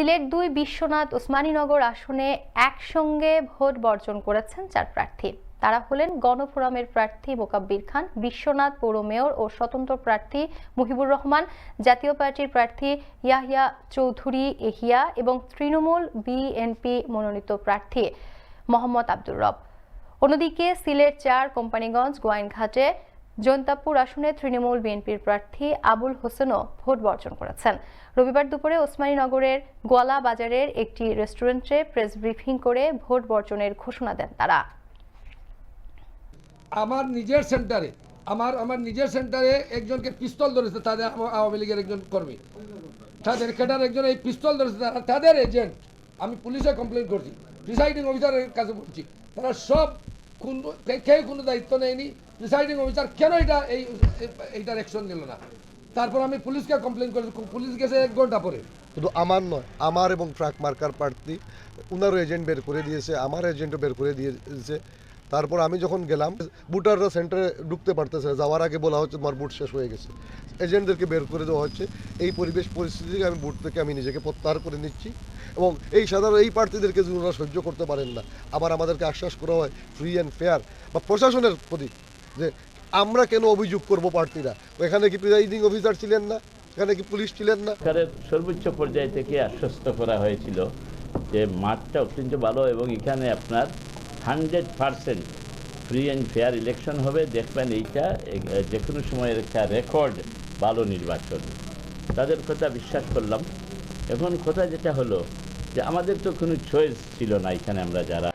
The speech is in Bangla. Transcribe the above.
সিলেট দুই বিশ্বনাথ ওসমানীনগর আসনে একসঙ্গে ভোট বর্জন করেছেন চার প্রার্থী। তারা হলেন গণফোরামের প্রার্থী মোকাব্বির খান, বিশ্বনাথ পৌর মেয়র ও স্বতন্ত্র প্রার্থী মুহিবুর রহমান, জাতীয় পার্টির প্রার্থী ইয়াহিয়া চৌধুরী এহিয়া এবং তৃণমূল বিএনপি মনোনীত প্রার্থী মোহাম্মদ আব্দুর রব। অন্যদিকে সিলেট চার, কোম্পানিগঞ্জ, গোয়াইনঘাটে জৈন্তাপুর আসনে তৃণমূল বিএনপির প্রার্থী আবুল হোসেনও ভোট বর্জন করেছেন। রবিবার দুপুরে ওসমানীনগরের গোয়ালা বাজারের একটি রেস্টুরেন্টে প্রেস ব্রিফিং করে ভোট বর্জনের ঘোষণা দেন তারা। আমার নিজের সেন্টারে, আমার আমার নিজের সেন্টারে একজনকে পিস্তল ধরেছে তাদের আওয়া- আওয়ামী লীগের একজন কর্মী। তাদের কেটার একজন এই পিস্তল ধরেছে তারা, তাদের এজেন্ট। আমি পুলিশে কমপ্লেন করছি প্রিসাইডিং অফিসারের কাছে বলছি, তারা সব কোন কেউ কোনো দায়িত্ব নেয়নি। প্রিসাইডিং অফিসার কেন এটা এই এইটার অ্যাকশন নিল না? তারপর আমি পুলিশকে কমপ্লেন করেছি পুলিশ গেছে এক ঘণ্টা পরে। শুধু আমার নয়, আমার এবং ট্রাক মার্কার প্রার্থী ওনারও এজেন্ট বের করে দিয়েছে, আমার এজেন্টও বের করে দিয়েছে। তারপর আমি যখন গেলাম বুটাররা সেন্টারে ঢুকতে পারতেছে যাওয়ার আগে বলা হচ্ছে তোমার বুট শেষ হয়ে গেছে। এজেন্টদেরকে বের করে দেওয়া হচ্ছে। এই পরিবেশ পরিস্থিতি থেকে আমি বুট থেকে আমি নিজেকে প্রত্যাহার করে নিচ্ছি এবং এই সাধারণ, এই প্রার্থীদেরকে যদি ওনারা সহ্য করতে পারেন না, আবার আমাদেরকে আশ্বাস করা হয় ফ্রি অ্যান্ড ফেয়ার বা প্রশাসনের প্রতি। যে আমরা কেন অভিযোগ করব প্রার্থীরা? এখানে কি প্রিজাইডিং অফিসার ছিলেন না? এখানে কি পুলিশ ছিলেন না? সরকারের সর্বোচ্চ পর্যায় থেকে আশ্বস্ত করা হয়েছিল যে মাঠটা অত্যন্ত ভালো এবং এখানে আপনার hundred percent free and fair election হবে। দেখবেন এইটা যে কোনো সময়ের একটা রেকর্ড ভালো নির্বাচন। তাদের কথা বিশ্বাস করলাম। এখন কথা যেটা হলো যে আমাদের তো কোনো চয়েস ছিল না এখানে আমরা যারা